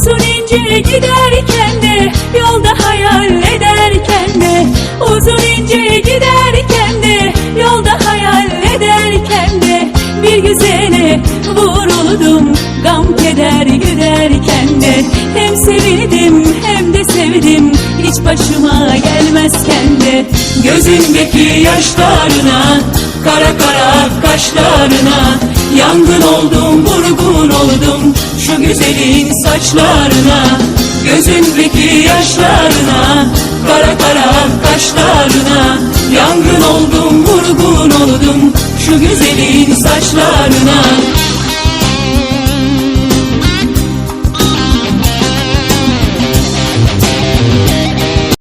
ince giderken de Yolda hayal ederken de. Uzun ince giderken de Yolda hayal ederken de. Bir güzele vuruldum Gam keder güderken de. Hem sevildim hem de sevdim Hiç başıma gelmezken de. Gözündeki yaşlarına Kara kara kaşlarına güzelin saçlarına Gözündeki yaşlarına Kara kara kaşlarına Yangın oldum vurgun oldum Şu güzelin saçlarına